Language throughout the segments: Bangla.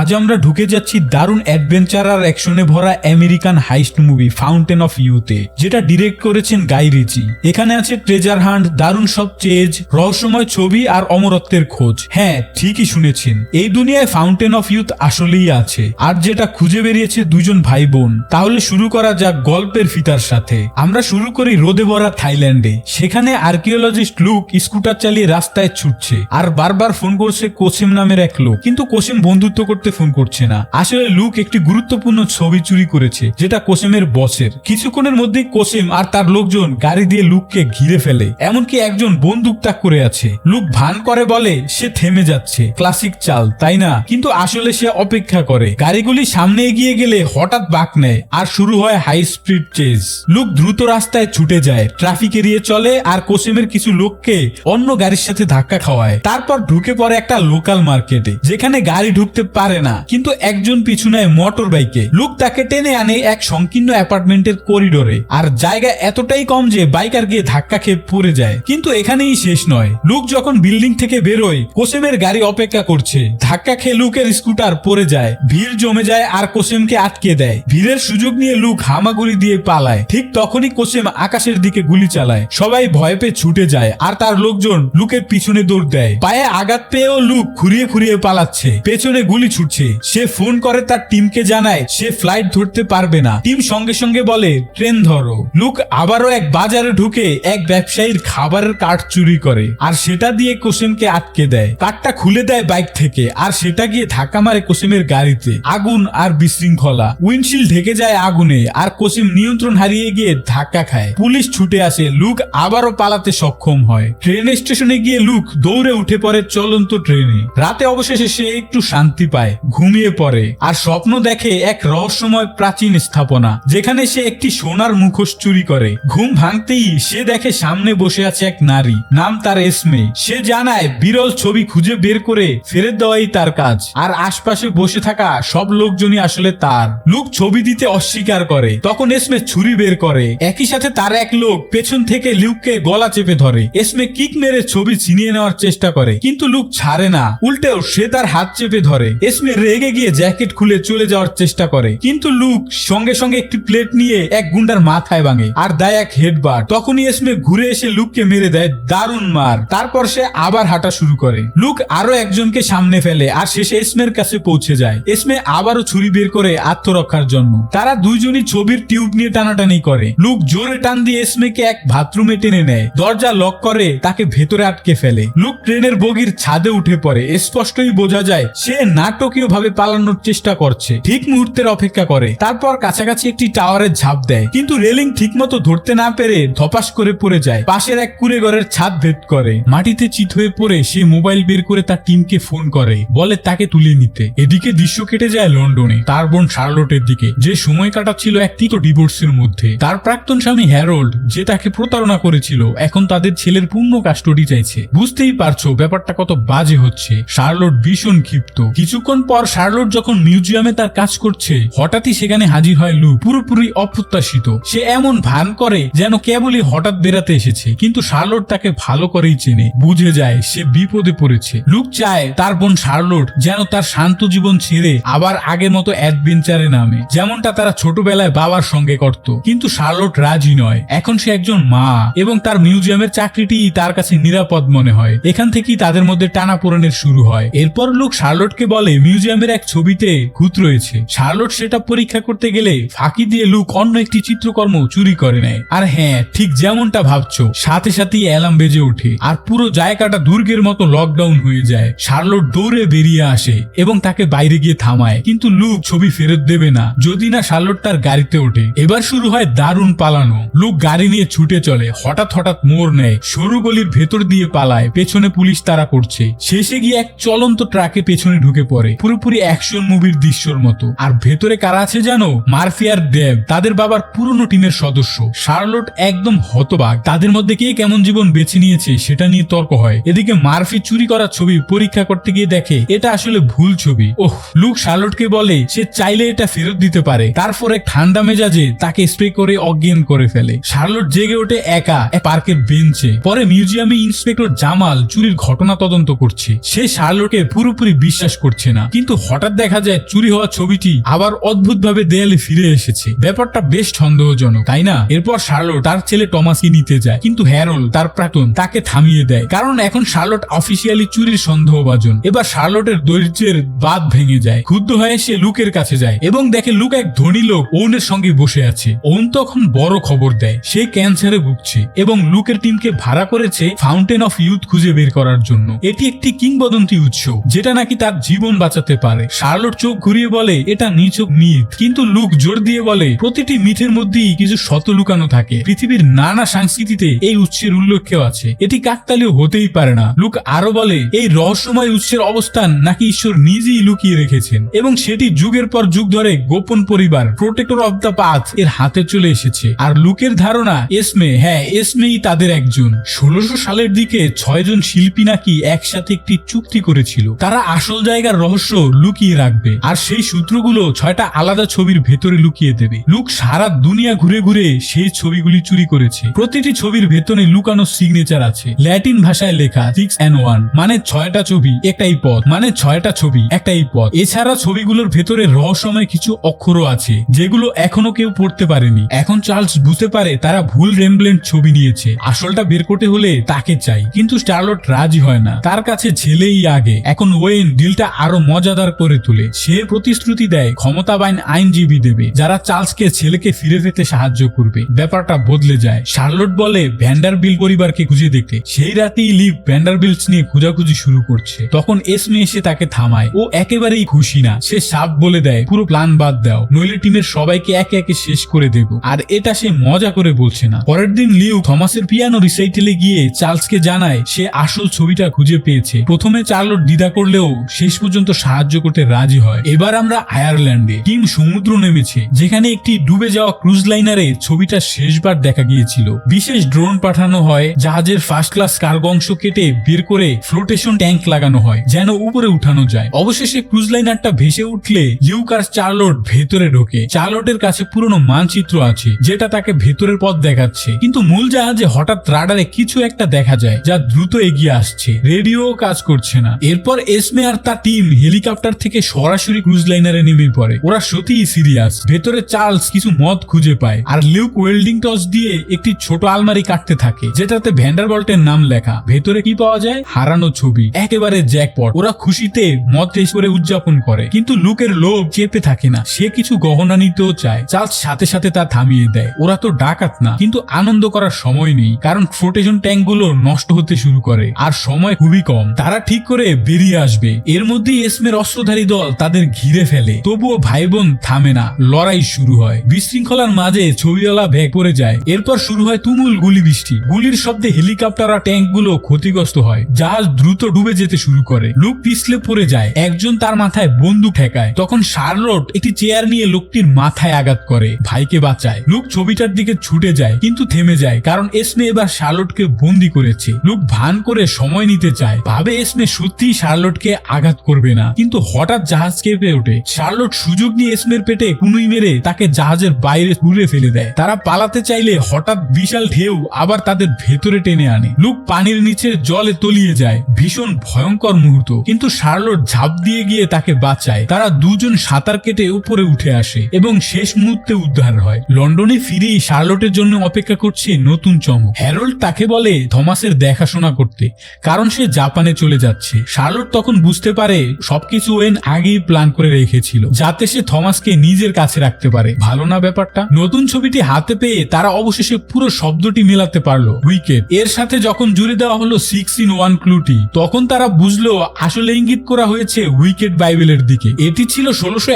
আজ আমরা ঢুকে যাচ্ছি দারুণ অ্যাডভেঞ্চার আর অ্যাকশনে ভরা American heist movie fountain of ইউতে যেটা ডিরেক্ট করেছেন গাই রিচি। এখানে আছে ট্রেজার হান্ট দারুণ সব চেজ, রহস্যময় ছবি আর অমরত্বের খোঁজ। হ্যাঁ ঠিকই শুনেছেন। এই দুনিয়ায় ফাউন্টেন অফ ইউথ আসলেই আছে। আর যেটা খুঁজে বেরিয়েছে দুজন ভাই বোন তাহলে শুরু করা যাক গল্পের ফিতার সাথে। আমরা শুরু করি রোদে ভরা থাইল্যান্ডে। সেখানে আর্কিওলজিস্ট লুক স্কুটার চালিয়ে রাস্তায় ছুটছে। আর বারবার ফোন করছে কোসিম নামের এক লোক। কিন্তু কোসিম বন্ধুত্ব করতে ফোন করছে না। আসলে লুক একটি গুরুত্বপূর্ণ ছবি চুরি করেছে, যেটা কোসিমের বসের কিছুক্ষণের মধ্যেই কোসিম আর তার লোকজন গাড়ি দিয়ে লুককে ঘিরে ফেলে, এমনকি একজন বন্দুক তাক করে আছে। লুক ভান করে বলে, সে থেমে যাচ্ছে। ক্লাসিক চাল, তাই না? কিন্তু আসলে সে অপেক্ষা করে। গাড়িগুলি সামনে এগিয়ে গেলে হঠাৎ বাঁক নেয় আর শুরু হয় হাই স্পিড চেজ লুক দ্রুত রাস্তায় ছুটে যায় ট্রাফিক এড়িয়ে চলে আর কোসেমের কিছু লোককে অন্য গাড়ির সাথে ধাক্কা খাওয়ায়। তারপর ঢুকে পড়ে একটা লোকাল মার্কেটে যেখানে গাড়ি ঢুকতে পারে না। কিন্তু একজন পিছু নেয় মোটর বাইকে, লুক তাকে টেনে আনে এক সংকীর্ণ অ্যাপার্টমেন্টের করিডোরে। আর জায়গা এতটাই কম যে বাইকার গিয়ে ধাক্কা খেয়ে পড়ে যায়। কিন্তু এখানেই শেষ নয়। লুক যখন বিল্ডিং থেকে বেরোয়, কোসেমের গাড়ি অপেক্ষা করছে। ধাক্কা খেয়ে লুকের স্কুটার পড়ে যায়। ভিড় জমে যায় আর কোসেমকে আটকে দেয়। ভিড়ের সুযোগ নিয়ে লুক হামাগুড়ি দিয়ে পালায়। ঠিক তখনই কোসেম আকাশের দিকে গুলি চালায়। সবাই ভয় পেয়ে ছুটে যায়। আর তার লোকজন লুকের পিছনে দৌড় দেয়। পায়ে আঘাত পেয়েও লুক খুঁড়িয়ে খুঁড়িয়ে পালাচ্ছে। পেছনে গুলি ছুটছে সে ফোন করে তার টিমকে জানায়, সে ফ্লাইট ধরতে পারবে না। টিম সঙ্গে সঙ্গে বলে, ট্রেন ধরো। লুক আবারও এক বাজারে ঢুকে এক ব্যবসায়ীর খাবারের কার্ড চুরি করে আর সেটা দিয়ে কোসেমকে আটকে দেয়। কার্ডটা খুলে দেয় বাইক থেকে আর সেটা গিয়ে ধাক্কা মারে কোসেমের গাড়িতে। আগুন আর বিশৃঙ্খলা। উইন্ডশিল্ড ঢেকে যায় আগুনে আর কোসিম নিয়ন্ত্রণ হারিয়ে গিয়ে ধাক্কা খায়। পুলিশ ছুটে আসে, লুক আবারও পালাতে সক্ষম হয়। ট্রেন স্টেশনে গিয়ে লুক দৌড়ে উঠে পড়ে চলন্ত ট্রেনে। রাতে অবশেষে সে একটু শান্তি পায়। ঘুমিয়ে পড়ে আর স্বপ্ন দেখে এক রহস্যময় প্রাচীন স্থাপনা, যেখানে সে একটি সোনার মুখোশ চুরি করে। ঘুম ভাঙতেই সে দেখে সামনে বসে আছে এক নারী, নাম তার এসমে। সে জানায়, বিরল ছবি খুঁজে বের করে ফেরত দেওয়াই তার কাজ। আর আশপাশে বসে থাকা সব লোকজনই আসলে তার। লুক ছবি দিতে অস্বীকার করে। তখন এসমে ছুরি বের করে। একই সাথে তার এক লোক পেছন থেকে লুককে গলা চেপে ধরে। এসমে কিক মেরে ছবি ছিনিয়ে নেওয়ার চেষ্টা করে, কিন্তু লুক ছাড়ে না। উল্টেও সে তার হাত চেপে ধরে। এসমে রেগে গিয়ে জ্যাকেট খুলে চলে যাওয়ার চেষ্টা করে। কিন্তু লুক সঙ্গে সঙ্গে একটি প্লেট নিয়ে এক গুন্ডার মাথায় ভাঙে আর দেয় এক হেডবার তখনই এসমে ঘুরে এসে লুককে মেরে দেয় দারুণ মার। তারপর সে আবার হাঁটা শুরু করে। লুক আরও একজনকে সামনে ফেলে আর শেষে এসমের কাছে পৌঁছে যায়। এসমে আবারও ছুরি বের করে আত্মরক্ষার জন্য। তারা দুইজনই ছবির টিউব নিয়ে টানাটানি করে। লুক জোরে টান দিয়ে এসমেকে এক বাথরুমে টেনে নেয়। দরজা লক করে তাকে ভেতরে আটকে ফেলে। লুক ট্রেনের বগির ছাদে উঠে পড়ে। স্পষ্টই বোঝা যায়, সে নাটকীয় ভাবে পালানোর চেষ্টা করছে। ঠিক মুহূর্তের অপেক্ষা করে। তারপর কাছাকাছি একটি টাওয়ারে ঝাঁপ দেয়। কিন্তু রেলিং ঠিকমতো ধরতে না পেরে ধপাস করে পড়ে যায়। পাশের এক কুড়ে ঘরের ছাদ ভেদ করে। মাটিতে চিত হয়ে পড়ে সে মোবাইল বের করে তার টিমকে ফোন করে। বলে তাকে তুলে নিতে। এদিকে দৃশ্য কেটে যায় লন্ডনে। তার বোন শার্লটের দিকে। যে সময় কাটাচ্ছিল এক তিতো ডিভোর্সের মধ্যে। তার প্রাক্তন স্বামী হ্যারোল্ড, যে তাকে প্রতারণা করেছিল, এখন তাদের ছেলের পূর্ণ কাস্টডি চাইছে। বুঝতেই পারছ, ব্যাপারটা কত বাজে হচ্ছে। শার্লট ভীষণ ক্ষিপ্ত। কিছুক্ষণ পর শার্লট যখন মিউজিয়ামে তার কাজ করছে, হঠাৎই সেখানে হাজির হয় লু। পুরোপুরি অপ্রত্যাশিত। সে এমন ভান করে যেন কেবলই হঠাৎ বেরাতে এসেছে, কিন্তু শার্লট তাকে ভালো করেই চেনে। বুঝে যায় সে বিপদে পড়েছে। লুক চায় তার বোন শার্লট যেন তার শান্ত জীবন ছেড়ে আবার আগের মতো অ্যাডভেঞ্চারে নামে, যেমনটা তারা ছোটবেলায় বাবার সঙ্গে করত। কিন্তু শার্লট রাজি নয়। এখন সে একজন মা, এবং তার মিউজিয়ামের চাকরিটি তার কাছে নিরাপদ মনে হয়। এখান থেকেই তাদের মধ্যে টানা পোড়েনের শুরু হয়। এরপর লোক শার্লটকে বলে মিউজিয়ামের এক ছবিতে খুঁত রয়েছে। শার্লট সেটা পরীক্ষা করতে গেলে ফাঁকি দিয়ে লুক অন্য একটি চিত্রকর্ম চুরি করে নেয়। আর হ্যাঁ ঠিক যেমনটা ভাবছ, সাথে সাথেই অ্যালার্ম বেজে ওঠে। আর পুরো জায়গাটা দুর্গের মতো লকডাউন হয়ে যায়। শার্লট দৌড়ে বেরিয়ে আসে এবং তাকে বাইরে গিয়ে থামায়। কিন্তু লুক ছবি ফেরত দেবে না। যদি না শার্লট তার গাড়িতে ওঠে। এবার শুরু হয় দারুণ পালানো। লুক গাড়ি নিয়ে ছুটে চলে। হঠাৎ হঠাৎ মোড় নেয়। সরু গলির ভেতর দিয়ে পালায়। পেছনে পুলিশ তারা করছে। শেষে গিয়ে এক চলন্ত ট্রাকে পেছনে ঢুকে পড়ে। পুরোপুরি অ্যাকশন মুভির দৃশ্যর মতো। আর ভেতরে কারা আছে জানো? মার্ফি আর দেব, তাদের বাবার পুরনো টিমের সদস্য। শার্লট একদম হতবাক। তাদের মধ্যে কে কেমন জীবন বেছে নিয়েছে সেটা নিয়ে তর্ক হয়। এদিকে মার্ফি চুরি করা ছবি পরীক্ষা করতে গিয়ে দেখে, এটা আসলে ভুল ছবি। ওহ, লুক শার্লটকে বলে, সে চাইলে এটা ফেরত দিতে পারে। তারপর ঠান্ডা মেজাজে তাকে স্প্রে করে অজ্ঞান করে ফেলে। শার্লট জেগে ওঠে এক পার্কের বেঞ্চে। পরে মিউজিয়ামে ইন্সপেক্টর জামাল চুরির ঘটনা তদন্ত করছে। সে শার্লটকে পুরোপুরি বিশ্বাস করছে না। কিন্তু হঠাৎ দেখা যায় চুরি হওয়া ছবিটি আবার অদ্ভুতভাবে দেয়ালে ফিরে এসেছে। ব্যাপারটা বেশ সন্দেহজনক, তাই না? এরপর শার্লট তার ছেলে টমাসকে নিতে যায়, কিন্তু হ্যারোল তার প্রাক্তন, তাকে থামিয়ে দেয়। কারণ এখন শার্লট অফিসিয়ালি চুরির সন্দেহভাজন। এবার শার্লটের দৈর্যের বাদ ভেঙে যায়। ক্ষুদ্ধ হয়ে সে লুকের কাছে যায় এবং দেখে লুক এক ধনী লোক ওনের সঙ্গে বসে আছে। ওন তখন বড় খবর দেয়, সে ক্যান্সারে ভুগছে এবং লুকের টিমকে ভাড়া করেছে ফাউন্টেন অফ ইউথ খুঁজে বের করার জন্য। এটি একটি কিংবদন্তি উৎস যেটা নাকি তার জীবন বাঁচাতে পারে। শার্লট চোখ ঘুরিয়ে বলে, এটা নিছক মিথ। কিন্তু লুক জোর দিয়ে বলে, প্রতিটি মিথের মধ্যেই কিছু শত লুকানো থাকে। পৃথিবীর নানা সংস্কৃতিতে এই উৎসের উল্লেখেও আছে। এটি কাকতালীয় হতেই পারে না। লুক আরও বলে, এই রহস্যময় উৎসের অবস্থান নাকি ঈশ্বর নিজেই লুকিয়ে রেখেছেন? এবং সেটি যুগের পর যুগ ধরে গোপন পরিবার প্রোটেক্টর অব দ্য পাথ এর হাতে চলে এসেছে। আর লুকের ধারণা, এসমে হ্যাঁ এসমেই তাদের একজন। ষোলোশো সালের দিকে ছয়জন শিল্পী নাকি একসাথে একটি চুক্তি করেছিল। তারা আসল জায়গার রহস্য লুকিয়ে রাখবে। আর সেই সূত্রগুলো ছয়টা আলাদা ছবির ভেতরে লুকিয়ে দেবে। লুক সারা দুনিয়া ঘুরে ঘুরে সেই ছবিগুলি চুরি করেছে। প্রতিটি ছবির ভেতরে লুকানো সিগনেচার আছে। ল্যাটিন ভাষায় লেখা সিক্স অ্যান্ড ওয়ান মানে ছয়টা ছবি, একটাই পথ। মানে ছয়টা ছবি, একটাই পথ। এছাড়া ছবিগুলোর ভেতরে রহস্যময় কিছু অক্ষরও আছে, যেগুলো এখনও কেউ পড়তে পারেনি। এখন চার্লস বুঝতে পারে তারা ভুল রেমব্লেন্ট ছবি নিয়েছে। আসলটা বের করতে হলে তাকে চাই। কিন্তু স্টারলট রাজি হয় না। তার কাছে ছেলেই আগে। এখন ওয়েন ডিলটা আরও মজাদার করে তোলে। সে প্রতিশ্রুতি দেয়, ক্ষমতাবান আইনজীবী দেবে, যারা চার্লসকে ছেলেকে ফিরে পেতে সাহায্য করবে। ব্যাপারটা বদলে যায়। শার্লট বলে ভ্যান্ডার বিল পরিবারকে খুঁজে দেখতে। সেই রাতেই লিভ ভ্যান্ডার বিলস নিয়ে খোঁজাখুঁজি শুরু করছে। তখন এসমে এসে তাকে থামায়। ও একেবারেই খুশি না। সে সাপ বলে দেয়, পুরো প্ল্যান বাদ দাও। নইলে টিমের সবাইকে একে একে শেষ করে দেব। আর এটা সে মজা করে বলছে না। পরের দিন লিউ থমাসের পিয়ানো রিসাইটেলে গিয়ে চার্লসকে জানায়, সে আসল ছবিটা খুঁজে পেয়েছে। প্রথমে চার্লট দ্বিধা করলেও শেষ পর্যন্ত সাহায্য করতে রাজি হয়। এবার আমরা আয়ারল্যান্ডে টিম সমুদ্র নেমেছে, যেখানে একটি ডুবে যাওয়া ক্রুজ লাইনারে ছবিটা শেষবার দেখা গিয়েছিল। বিশেষ ড্রোন পাঠানো হয়, জাহাজের ফার্স্ট ক্লাস কার্গো অংশ কেটে বের করে ফ্লোটেশন ট্যাঙ্ক লাগানো হয়, যেন উপরে উঠানো যায়। অবশেষে ক্রুজ লাইনারটা ভেসে উঠলে লিউক আর চার্লট ভেতরে ঢোকে। চার্লটের কাছে পুরনো মানচিত্র আছে, যেটা তাকে ভেতরের পথ দেখাচ্ছে। কিন্তু মূল জাহাজে হঠাৎ রাডারে কিছু একটা দেখা যায়, যা দ্রুত এগিয়ে আসছে। রেডিও কাজ করছে না। এরপর এসমে আর তার টিম হেলিকপ্টার থেকে সরাসরি ক্রুজ লাইনারে নেমে পড়ে। ওরা সত্যিই সিরিয়াস। ভেতরে চার্লস কিছু মদ খুঁজে পায় আর লিউক ওয়েল্ডিং টস দিয়ে একটি ছোট আলমারি কাটতে থাকে, যেটাতে ভ্যান্ডারবল্টের নাম লেখা। ভেতরে কি পাওয়া যায়? হারানো ছবি। একেবারে জ্যাকপট। ওরা খুশিতে মদ টেস্ট করে উদযাপন করে। কিন্তু লুকের লোভ চেপে থাকে না। সে কিছু গহনা নিতেও চায়। চার্লস সাথে সাথে তা থামিয়ে দেয়। ওরা তো ডাকাত না। কিন্তু আনন্দ করার সময় নেই, কারণ ফ্লোটেশন ট্যাঙ্কগুলো নষ্ট হতে শুরু করে। আর সময় খুবই কম। তারা ঠিক করে বেরিয়ে আসবে। এর মধ্যেই এসমের অস্ত্রধারী দল তাদের ঘিরে ফেলে। তবুও ভাই বোন থামে না। লড়াই শুরু হয়। বিশৃঙ্খলার মাঝে ছবিওয়ালা ভেগ পড়ে যায়। এরপর শুরু হয় তুমুল গুলি বৃষ্টি গুলির শব্দে হেলিকপ্টার আর ট্যাঙ্কগুলো ক্ষতিগ্রস্ত হয়। জাহাজ দ্রুত ডুবে যেতে শুরু করে। লুক পিছলে পড়ে যায়। একজন তার মাথায় বন্দুক ঠেকায়। তখন শার্লট একটি চেয়ার নিয়ে লোকটির মাথায় আঘাত করে। ভাইকে বাঁচায়। লুক ছবিটার দিকে ছুটে যায়, কিন্তু থেমে যায়, কারণ এসমে এবার শার্লটকে বন্দি করেছে। লুক ভান করে সময় নিতে চায়। ভাবে এসমে সত্যিই শার্লটকে আঘাত করবে না। কিন্তু হঠাৎ জাহাজ কেঁপে ওঠে। শার্লট সুযোগ নিয়ে এসমের পেটে কুনুই মেরে তাকে জাহাজের বাইরে তুলে ফেলে দেয়। তারা পালাতে চাইলে হঠাৎ বিশাল ঢেউ আবার তাদের ভেতরে টেনে আনে। লুক পানির নিচে জলে তলিয়ে যায়। ভীষণ ভয়ঙ্কর মুহূর্ত। কিন্তু শার্লট ঝাঁপ দিয়ে গিয়ে তাকে বাঁচায়। তারা দুজন সাঁতার কেটে উপরে উঠে আসে এবং শেষ মুহূর্তে উদ্ধার হয়। লন্ডনে ফিরেই শার্লটের জন্য অপেক্ষা করছে নতুন চমক। হ্যারোল্ড তাকে বলে থমাসের দেখাশোনা করতে, কারণ সে জাপানে চলে যাচ্ছে। শার্লট তখন বুঝতে পারে সবকিছু ওয়েন আগেই প্ল্যান করে রেখেছিল, যাতে সে থমাসকে নিজের কাছে রাখতে পারে। ভালো না ব্যাপারটা? নতুন ছবিটি হাতে পেয়ে তারা অবশেষে পুরো শব্দটি মেলাতে পারল। উইকেট এর সাথে যখন জুড়ে দেওয়া হলো সিক্স ইন ওয়ান ক্লুটি তখন তারা বুঝলো, আসলে ইঙ্গিত করা হয়েছে উইকেট বাইবেলের দিকে। এটি ছিল ষোলোশো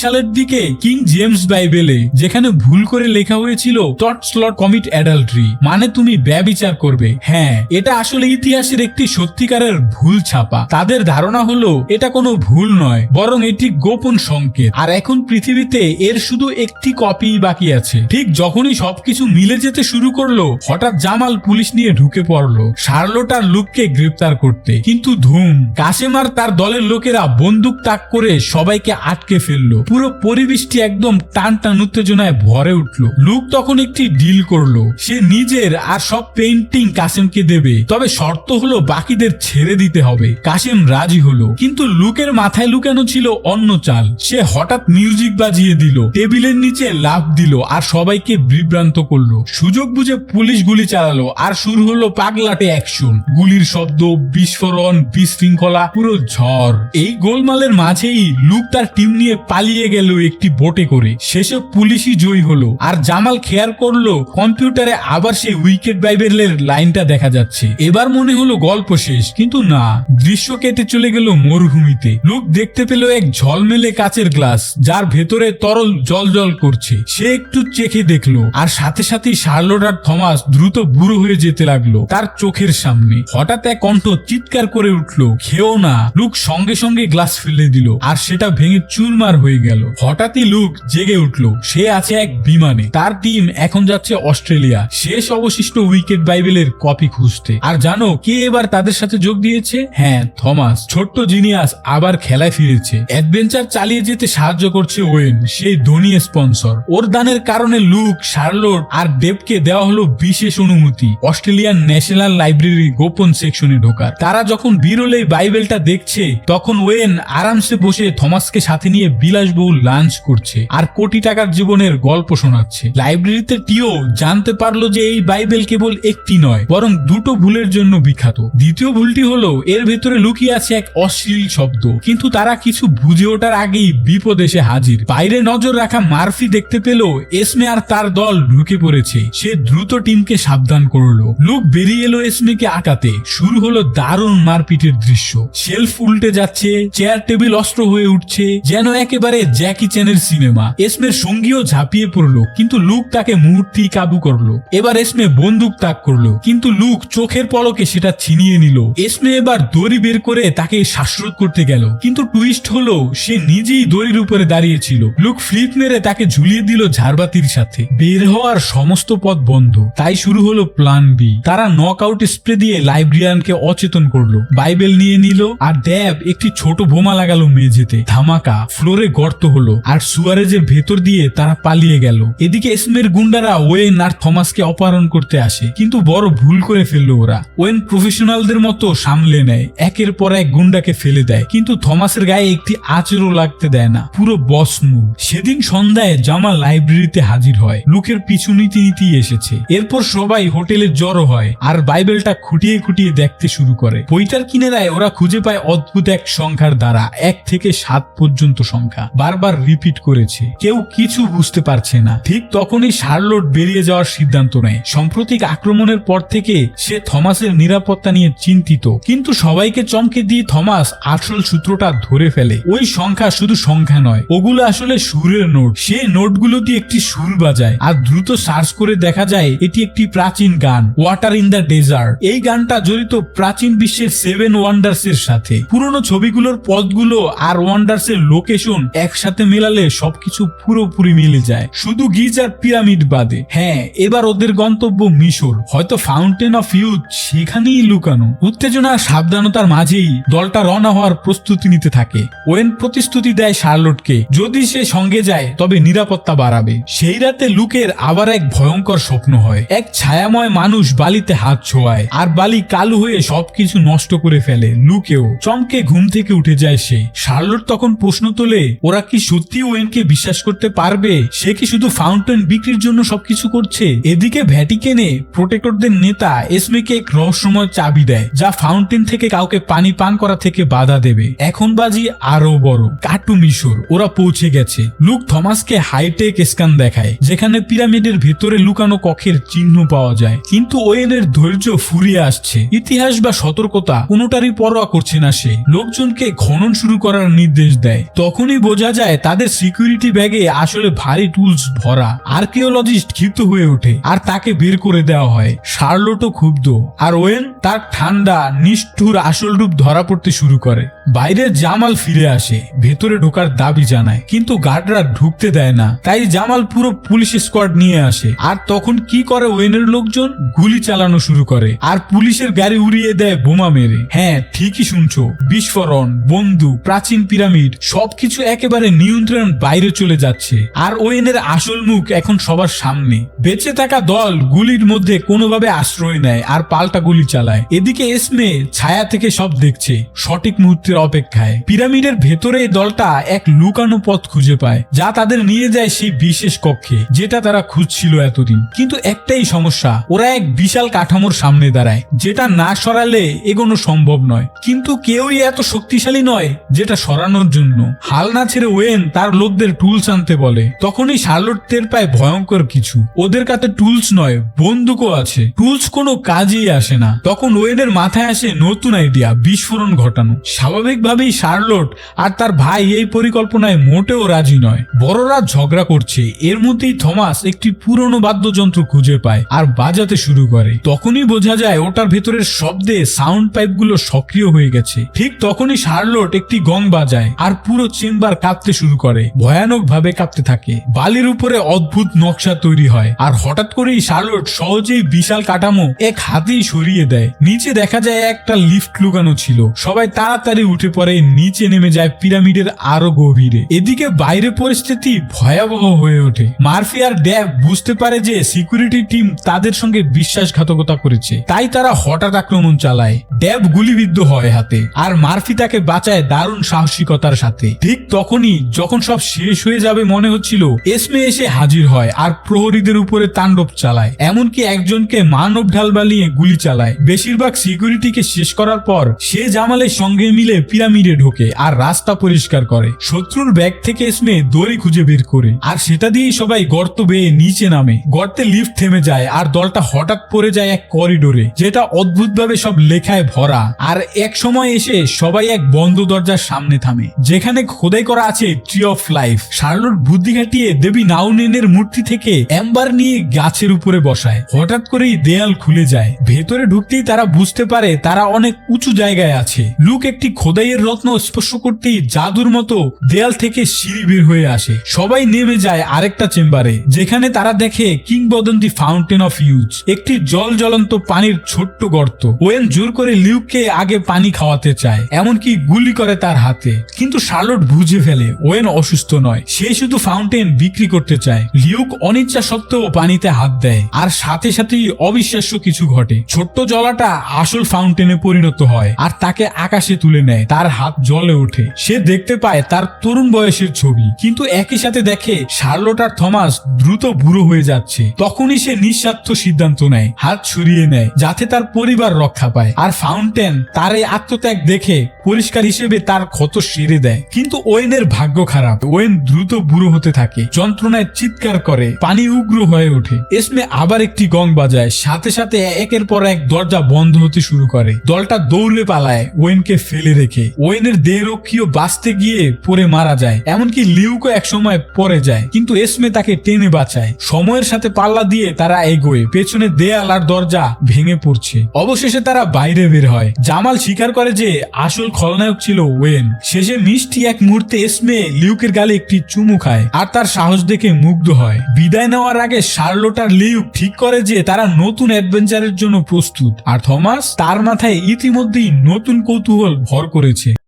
সালের দিকে কিং জেমস বাইবেলে যেখানে ভুল করে লেখা হয়েছিল টট স্লট কমিট অ্যাডাল্ট্রি মানে তুমি ব্যবিচার করবে। হ্যাঁ এটা আসলে ইতিহাসের একটি সত্যিকারের ভুল ছাপা। তাদের ধারণা হলো, এটা কোনো ভুল নয় বরং এটি গোপন সংকেত। আর এখন পৃথিবীতে এর শুধু একটি কপি বাকি আছে। ঠিক যখনই সবকিছু মিলে যেতে শুরু করল হঠাৎ জামাল পুলিশ নিয়ে ঢুকে পড়ল। শার্লোট আর লুককে গ্রেপ্তার করতে। কিন্তু ধুম আর তার দলের লোকেরা বন্দুক তাক করে সবাইকে আটকে ফেলল। পুরো পরিবেশটি একদম টান টান উত্তেজনায় ভরে উঠল। লুক তখন একটি ডিল করল। সে নিজের আর সব পেন্টিং কাসেমকে দেবে। তবে শর্ত হলো বাকিদের ছেড়ে দিতে হবে। কাসেম রাজি হলো। কিন্তু লুক লুকের মাথায় লুকানো ছিল অন্য চাল। সে হঠাৎ মিউজিক বাজিয়ে দিল। টেবিলের নিচে লাফ দিল আর সবাইকে বিভ্রান্ত করল। সুযোগ বুঝে পুলিশ গুলি চালালো আর শুরু হলো পাগলাটে অ্যাকশন গুলির শব্দ, বিস্ফোরণ, বিশৃঙ্খলা, পুরো ঝড়। এই গোলমালের মাঝেই লুক তার টিম নিয়ে পালিয়ে গেল একটি বোটে করে। শেষে পুলিশই জয়ী হলো আর জামাল খেয়াল করল কম্পিউটারে আবার সেই উইকেট বাইবেলের লাইনটা দেখা যাচ্ছে। এবার মনে হলো গল্প শেষ, কিন্তু না। দৃশ্য কেটে চলে গেল মরুভূমিতে। লুক দেখতে পেল এক ঝলমেলে কাচের গ্লাস, যার ভেতরে তরল জল জল করছে। সে একটু চেখে দেখল, আর সাথে সাথেই শার্লোট আর থমাস দ্রুত বুড়ো হয়ে যেতে লাগল তার চোখের সামনে। হঠাৎ এক কণ্ঠ চিৎকার করে উঠল, খেও না। লুক সঙ্গে সঙ্গে গ্লাস ফেলে দিল, আর সেটা ভেঙে চুরমার হয়ে গেল। হঠাৎই লুক জেগে উঠল, সে আছে এক বিমানে। তার টিম এখন যাচ্ছে অস্ট্রেলিয়া। শেষ অবশিষ্ট উইকেট বাইবেলের কপি খুঁজতে। আর জানো, কে এবার তাদের সাথে যোগ দিয়েছে? হ্যাঁ থমাস। ছোট্ট জিনিয়াস আবার খেলায় ফিরেছে। অ্যাডভেঞ্চার চালিয়ে যেতে সাহায্য করছে ওয়েন সেই ধনী স্পন্সর ওর দানের কারণে লুক শার্লোট আর ডেবকে দেওয়া হলো বিশেষ অনুমতি। অস্ট্রেলিয়ান ন্যাশনাল লাইব্রেরি গোপন সেকশনে ঢোকার। তারা যখন বিরল এই বাইবেলটা দেখছে, তখন ওয়েন আরামসে বসে থমাসকে সাথে নিয়ে বিলাসবহুল লাঞ্চ করছে আর কোটি টাকার জীবনের গল্প শোনাচ্ছে। লাইব্রেরিতে টিও জানতে পারল যে এই বাইবেল কেবল একটি নয়, বরং দুটো ভুলের জন্য বিখ্যাত। দ্বিতীয় ভুলটি হলো, এর ভেতরে লুকিয়ে আছে এক অশ্লীল শব্দ। কিন্তু তারা কিছু বুঝে ওঠার আগেই বিপদ এসে হাজির। বাইরে নজর রাখা মারফি দেখতে পেল, এসমে আর তার দল ঢুকে পড়েছে। সে দ্রুত টিমকে সাবধান করল। লুক বেরিয়ে এলো এসমেকে আটাতে। শুরু হলো দারুণ মারপিটের দৃশ্য। শেলফ উল্টে যাচ্ছে, চেয়ার টেবিল অস্ত্র হয়ে উঠছে, যেন একেবারে জ্যাকি চ্যানের সিনেমা। এসমের সঙ্গীও ঝাঁপিয়ে পড়ল, কিন্তু লুক তাকে মুহূর্তেই কাবু করল। এবার এসমে বন্দুক তাক করল, কিন্তু লুক চোখের পলকে সেটা ছিনিয়ে নিল। এসমে এবার দড়ি বের করে তাকে শ্বাসরোধ করতে গেল। কিন্তু টুইস্ট হলো, সে নিজেই দড়ির উপরে দাঁড়িয়েছিল। লুক ফ্লিপ মেরে তাকে ঝুলিয়ে দিল ঝাড়বাতির সাথে। বের হওয়ার সমস্ত পথ বন্ধ। তাই শুরু হলো প্ল্যান বি তারা নক আউট স্প্রে দিয়ে লাইব্রেরিয়ানকে অচেতন করল। বাইবেল নিয়ে নিল, আর ড্যাব একটি ছোট বোমা লাগালো মেঝেতে। ধামাকা ফ্লোরে গর্ত হলো, আর সুয়ারেজের ভেতর দিয়ে তারা পালিয়ে গেল। এদিকে এসমের গুন্ডারা ওয়েন আর থমাসকে অপহরণ করতে আসে। কিন্তু বড় ভুল করে ফেলল ওরা। ওয়েন প্রফেশনালদের মতো সামলে নেয়। একের পর এক গুন্ডাকে ফেলে দেয়। কিন্তু থমাসের গায়ে একটি আচরও লাগতে দেয় না। পুরো বস মুভ সেদিন সন্ধ্যায় জামা লাইব্রেরিতে হাজির হয়। লুকের পিছু নীতি নীতি এসেছে। এরপর সবাই হোটেলে জড়ো হয় আর বাইবেলটা খুঁটিয়ে খুঁটিয়ে দেখতে শুরু করে। বইটার কিনারায় ওরা খুঁজে পায় অদ্ভুত এক সংখ্যার দ্বারা। এক থেকে সাত পর্যন্ত সংখ্যা। বারবার রিপিট করেছে। কেউ কিছু বুঝতে পারছে না। ঠিক তখনই শার্লোট বেরিয়ে যাওয়ার সিদ্ধান্ত নেয়। সাম্প্রতিক আক্রমণের পর থেকে সে থমাসের নিরাপত্তা নিয়ে চিন্তিত। কিন্তু সবাইকে চমকে দিয়ে থমাস আসল সূত্রটা ধরে ফেলে। ওই সংখ্যা শুধু সংখ্যা নয়, ওগুলো আসলে সুরের নোট। সে নোটগুলো দিয়ে একটি সুর বাজায়। আর দ্রুত সার্চ করে দেখা যায়, এটি একটি প্রাচীন গান ওয়াটার ইন দ্য ডেজার্ট এই গানটা জড়িত প্রাচীন বিশ্বের সেভেন ওয়ান্ডার্স এর সাথে। পুরনো ছবিগুলোর পথগুলো আর ওয়ান্ডার্স এর লোকেশন একসাথে মেলালে সবকিছু পুরোপুরি মিলে যায়। শুধু গিজ আর পিরামিড বাদে। হ্যাঁ এবার ওদের গন্তব্য মিশর। হয়তো ফাউন্টেন অফ ইউথ সেখানেই লুকানো। উত্তেজনা সাবধানতার মাঝেই দলটা রওনা হওয়ার প্রস্তুতি নিতে থাকে। ওয়েন প্রতিশ্রুতি দেয় শার্লটকে, যদি সে সঙ্গে যায়, তবে নিরাপত্তা বাড়াবে। সেই রাতে লুকের আবার এক ভয়ঙ্কর স্বপ্ন হয়। এক ছায়াময় মানুষ বালিতে হাত ছোঁয়ায়, আর বালি কালো হয়ে সবকিছু নষ্ট করে ফেলে লুকেও। চমকে ঘুম থেকে উঠে যায় সে। শার্লট তখন প্রশ্ন তোলে, ওরা কি সত্যি ওয়েনকে বিশ্বাস করতে পারবে? সে কি শুধু ফাউন্টেন বিক্রির জন্য সবকিছু করছে? এদিকে ভ্যাটিকেনে প্রোটেক্টরদের নেতা এসমেকে এক রহস্যময় চাবি দেয়, যা ফাউন্টেন থেকে কাউকে পানি পান করা থেকে বাধা দেবে। এখন বাজি আরও বড়। কাটু মিশর, ওরা পৌঁছে গেছে। লুক, থমাসকে হাইটেক স্ক্যান দেখায়, যেখানে পিরামিডের ভেতরে লুকানো কক্ষের চিহ্ন পাওয়া যায়। কিন্তু ওয়েনের ধৈর্য ফুরিয়ে আসছে। ইতিহাস বা সতর্কতা কোনোটারই পরোয়া করছে না সে। লোকজনকে খনন শুরু করার নির্দেশ দেয়। তখনই বোঝা যায়, তাদের সিকিউরিটি ব্যাগে আসলে ভারী টুলস ভরা। আর্কিওলজিস্ট ক্ষিপ্ত হয়ে ওঠে, আর তাকে বের করে দেওয়া হয়। শার্লোটও ক্ষুব্ধ, আর ওয়েন তার ঠান্ডা, নিষ্ঠুর আসল রূপ ধরা পড়তে শুরু করে। বাইরে জামাল ফিরে আসে, ভেতরে ঢোকার দাবি জানায়, কিন্তু গার্ডরা ঢুকতে দেয় না। তাই জামাল পুরো পুলিশ স্কোয়াড নিয়ে আসে। আর তখন কি করে ওয়েনের লোকজন? গুলি চালানো শুরু করে। আর পুলিশের গাড়ি উড়িয়ে দেয় বোমা মেরে। হ্যাঁ ঠিকই শুনছো। বিস্ফোরণ, বন্দুক, প্রাচীন পিরামিড, সবকিছু একেবারে নিয়ন্ত্রণ বাইরে চলে যাচ্ছে। আর ওয়েনের আসল মুখ এখন সবার সামনে। বেঁচে থাকা দল গুলির মধ্যে কোনোভাবে আশ্রয় নেয় আর পাল্টা গুলি চালায়। এদিকে এসমে ছায়া থেকে সব দেখছে। সঠিক মুহূর্তের অপেক্ষায় পিরামিডের ভেতরে দলটা এক লুকানো পথ খুঁজে পায়, যা তাদের নিয়ে যায় সেই বিশেষ কক্ষে, যেটা তারা খুঁজছিল এতদিন। কিন্তু একটাই সমস্যা, ওরা এক বিশাল কাঠামোর সামনে দাঁড়ায়, যেটা না সরালে এগোনো সম্ভব নয়। কিন্তু কেউই এত শক্তিশালী নয়, যেটা সরানোর জন্য। হাল না ছেড়ে ওয়েন তার লোকদের টুলস আনতে বলে। তখনই শার্লট টের পায় ভয়ঙ্কর কিছু। ওদের কাছে টুলস নয়, বন্দুকও আছে। টুলস কোনো কাজেই আসে না। তখন ওয়েনের মাথায় আসে নতুন আইডিয়া, বিস্ফোরণ ঘটানো। স্বাভাবিকভাবেই শার্লট আর তার ভাই এই পরিকল্পনায় মোটেও রাজি নয়। বড়রা ঝগড়া করছে। এর মধ্যেই থমাস একটি পুরনো বাদ্যযন্ত্র খুঁজে পায় আর বাজাতে শুরু করে। তখনই বোঝা যায় ওটার ভেতরের শব্দে সাউন্ড পাইপগুলো সক্রিয় হয়ে গেছে। ঠিক তখনই শার্লট একটি গং বাজায় আর পুরো চেম্বার কাঁপতে শুরু করে। ভয়ানক ভাবে কাঁপতে থাকে। বালির উপরে অদ্ভুত নকশা তৈরি হয় আর হঠাৎ করেই শার্লট সহজেই বিশাল কাঠামো এক হাতেই সরিয়ে দেয়। নিচে দেখা যায় একটা লিফট লুকানো ছিল। সবাই তাড়াতাড়ি উঠে পড়ে, নিচে নেমে যায় পিরামিডের আরও গভীরে। এদিকে বাইরে পরিস্থিতি ভয়াবহ হয়ে ওঠে। মার্ফি আর ড্যাব বুঝতে পারে যে সিকিউরিটি টিম তাদের সঙ্গে বিশ্বাসঘাতকতা করেছে। তাই তারা হঠাৎ আক্রমণ চালায়। ড্যাব গুলিবিদ্ধ হয় হাতে, আর মার্ফি তাকে বাঁচায় দারুণ সাহসিকতার সাথে। ঠিক তখনই যখন সব শেষ হয়ে যাবে মনে হচ্ছিল, এসমে এসে হাজির হয় আর প্রহরীদের উপরে তাণ্ডব চালায়। এমনকি একজনকে মানব ঢাল বালিয়ে গুলি চালায়। বেশিরভাগ সিকিউরিটিকে শেষ করার পর, সে জামালের সঙ্গে মিলে পিরামিডে ঢোকে আর রাস্তা পরিষ্কার করে। শত্রুর ব্যাগ থেকে এসমে দড়ি খুঁজে বের করে। আর সেটা দিয়েই সবাই গর্ত বেয়ে নিচে নামে। গর্তে লিফট থেমে যায় আর দলটা হঠাৎ পড়ে যায় এক করিডোরে, যেটা অদ্ভুতভাবে সব লেখায় ভরা। আর এক সময় এসে সবাই এক বন্ধ দরজার সামনে থামে, যেখানে খোদাই করা আছে ট্রি অফ লাইফ শার্লট বুদ্ধি খাটিয়ে দেবী নাউনেনের মূর্তি থেকে এম্বার নিয়ে গাছের উপরে বসায়। হঠাৎ করেই দেয়াল খুলে যায়। ভেতরে ঢুকতেই তারা বুঝতে পারে তারা অনেক উঁচু জায়গায় আছে। লুক একটি খোদাইয়ের রত্ন স্পর্শ করতেই জাদুর মতো দেয়াল থেকে সিঁড়ি বের হয়ে আসে। সবাই নেমে যায় আরেকটা চেম্বারে, যেখানে তারা দেখে কিংবদন্তি ফাউন্টেন অফ ইউজ একটি জল জ্বলন্ত পানির ছোট্ট গর্ত। ওয়েন জোর করে লিউককে আগে পানি খাওয়াতে চায়, এমনকি গুলি করে তার হাতে। কিন্তু শার্লট বুঝে ফেলে, ওয়েন অসুস্থ নয়। সে শুধু ফাউন্টেন বিক্রি করতে চায়। লিউক অনিচ্ছা সত্ত্বেও পানিতে হাত দেয়। আর সাথে সাথেই অবিশ্বাস্য কিছু ঘটে। ছোট্ট জলাটা আসল ফাউন্টেনে পরিণত হয়, আর তাকে আকাশে তুলে নেয়। তার হাত জলে ওঠে। সে দেখতে পায় তার তরুণ বয়সের ছবি। কিন্তু একই সাথে দেখে শার্লট আর থমাস দ্রুত বুড়ো হয়ে যাচ্ছে। তখনই সে নিঃস্বার্থ সিদ্ধান্ত নেয়, হাত ছড়িয়ে নেয়, যাতে তার পরিবার রক্ষা পায়। আর ফাউন্টেন তার এই আত্মত্যাগ দেখে পরিষ্কার হিসেবে তার ক্ষত সেরে দেয়। কিন্তু ওয়েনের ভাগ্য খারাপ। ওয়েন দ্রুত বুড়ো হতে থাকে। যন্ত্রণায় চিৎকার করে। পানি উগ্র হয়ে ওঠে। এসমে আবার একটি গং বাজায়। সাথে সাথে একের পর এক দরজা বন্ধ হতে শুরু করে। দলটা দৌড়ে পালায়। ওয়েনকে ফেলে রেখে। ওয়েনের দেহরক্ষীও বাঁচতে গিয়ে পরে মারা যায়। এমনকি লিউকও একসময় পরে যায়। কিন্তু এসমে তাকে টেনে বাঁচায়। সময়ের সাথে পাল্লা দিয়ে তারা এগোয়। পেছনে দেয়াল আর দরজা ভেঙে পড়ছে। অবশেষে তারা বাইরে বের হয়। জামাল স্বীকার করে যে আসল খলনায়ক ছিল ওয়েন। শেষে মিষ্টি এক মুহূর্তে এসমে লিউকের গালে একটি চুমু খায় আর তার সাহস দেখে মুগ্ধ হয়। বিদায় নেওয়ার আগে শার্লোট আর লিউক ঠিক করে যে তারা নতুন অ্যাডভেঞ্চারের জন্য প্রস্তুত। আর থমাস তার মাথায় ইতিমধ্যেই নতুন কৌতূহল ভর করেছে।